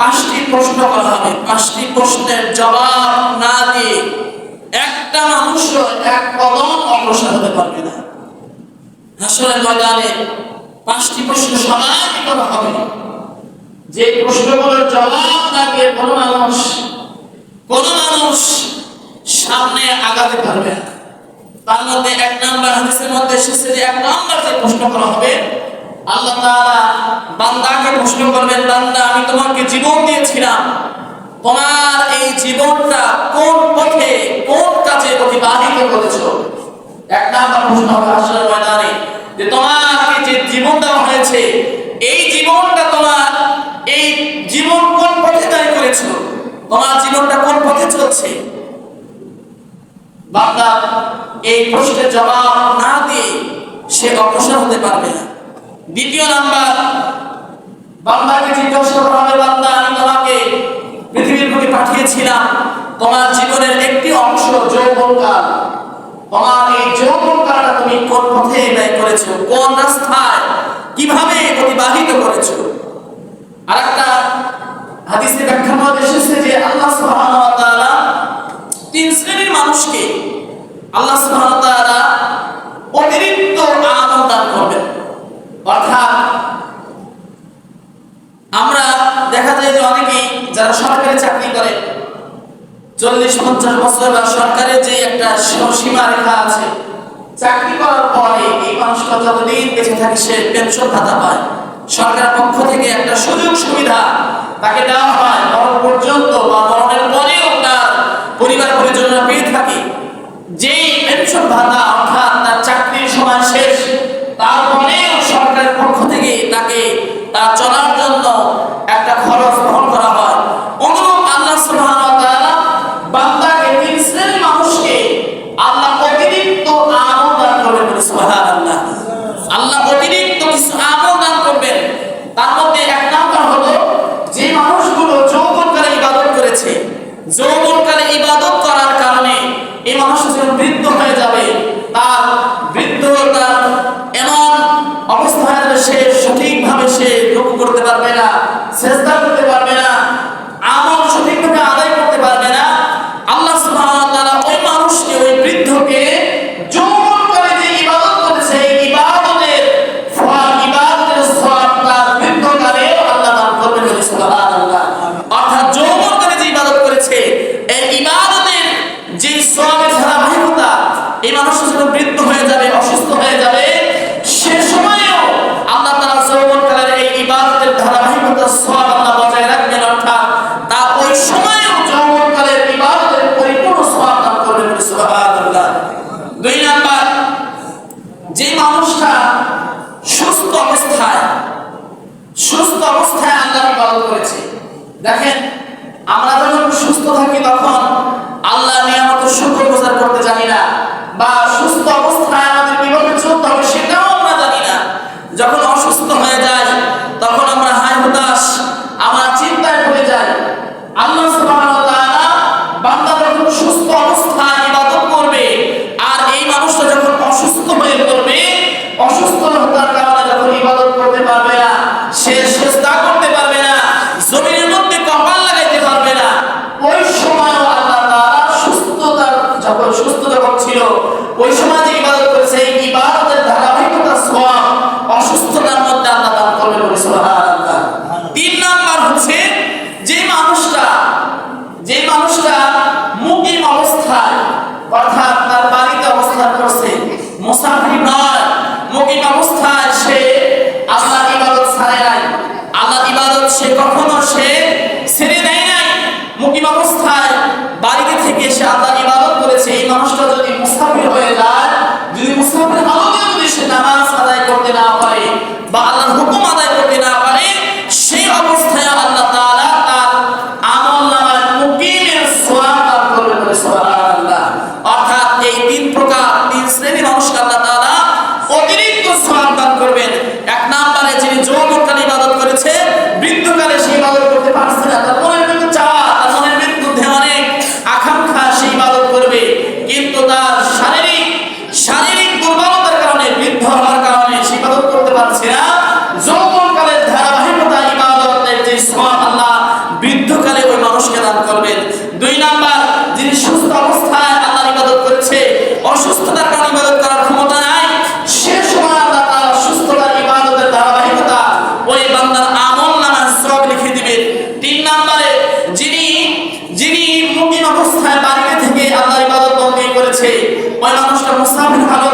পাঁচটি প্রশ্ন করা হবে। পাঁচটি প্রশ্নের জবাব না দিয়ে একটা মানুষ এক কদম অগ্রসর হতে পারবে না। আসলে ময়দানে পাঁচটি প্রশ্ন সবাই করা হবে। যে প্রশ্নগুলোর জবাব না দিয়ে কোনো মানুষ, কোন মানুষ সামনে আগাতে পারবে না। তার মধ্যে এক নাম্বার হাদিসের মধ্যে এসেছে যে এক নাম্বার যে প্রশ্ন করা হবে আল্লাহ তাআলা বান্দাকে প্রশ্ন করবেন, বান্দা, আমি তোমাকে জীবন দিয়েছিলাম। তোমার এই জীবনটা কোন পথে, কোন কাজে অতিবাহিত করেছ? এক নাম্বার প্রশ্ন হবে আসলে ময়দানে, যে তোমাকে যে জীবন হয়েছে, এই জীবনটা তোমার, এই জীবন কোন পথে দায়ী করেছ? তোমার জীবনটা কোন পথে চলছে? বান্দা, এই প্রশ্নের জবাব না দিয়ে সে অগ্রসর হতে পারবে না। দ্বিতীয় নাম্বার, বান্দাকে জিজ্ঞাসা করা হবে বান্দা, আমি তোমাকে পৃথিবীর বুকে পাঠিয়েছিলাম। তোমার জীবনের একটি অংশ যৌবনকাল। তোমার এই যৌবনকালটা তুমি কোন পথে ব্যয় করেছ? কোন রাস্তায়? কীভাবে অতিবাহিত করেছ? আরেকটা হাদিসে ব্যাখ্যা মধ্যে এসেছে যে আল্লাহ সুবহানাহু ওয়া তাআলা তিন শ্রেণির মানুষকে আল্লাহ সুবহানাহু ওয়া তাআলা অতিরিক্ত আমল দান করবেন অর্থাৎ আমরা দেখা যায় যে অনেকেই যারা সরকারি চাকরি করে চল্লিশ পঞ্চাশ বছর বা সরকারের যে একটা সীমা রেখা আছে, চাকরি করার পরে এই মানুষটা যতদিন বেঁচে থাকে সে পেনশন ভাতা পায়। সরকারের পক্ষ থেকে একটা সুযোগ সুবিধা তাকে দেওয়া হয়। মরণ পর্যন্ত বা মরণের পরেও তার পরিবার পরিচালনা পেয়ে থাকে। যেই পেনশন ভাতা যৌবনকালে ইবাদত করার কারণে এই মানুষ যখন বৃদ্ধ হয়ে দুই নাম্বার যে মানুষটা সুস্থ অবস্থায় সুস্থ অবস্থায় আল্লাহ পালন করেছে। দেখেন আমরা যখন হচ্ছে যে মানুষটা যে মানুষটা মুকিম অবস্থায়, অর্থাৎ তার বাড়িতে অবস্থান করছে, মুসাফির নয়, মুকিম অবস্থায় সে আল্লাহর ইবাদত ছাড়ে নাই। আল্লাহর ইবাদত সে কখনো সে ছেড়ে দেয় নাই। মুকিম অবস্থায় বাড়িতে থেকে সে আল্লাহর ইবাদত করেছে। এই মানুষটা যদি মুসাফির Christ. সুস্থ অবস্থায় আল্লাহর ইবাদত করেছে। অসুস্থতার কারণে ইবাদত করার ক্ষমতা নাই। সে সময় আল্লাহ তাআলা সুস্থতার ইবাদতের ধারাবাহিকতা ওই বান্দার আমল নামা সব লিখে দিবেন তিন নম্বরে, যিনি যিনি মুমিন অবস্থায় বাড়িতে থেকে আল্লাহর ইবাদত বন্দী করেছে ওই মানুষটা মুসাফির ভালো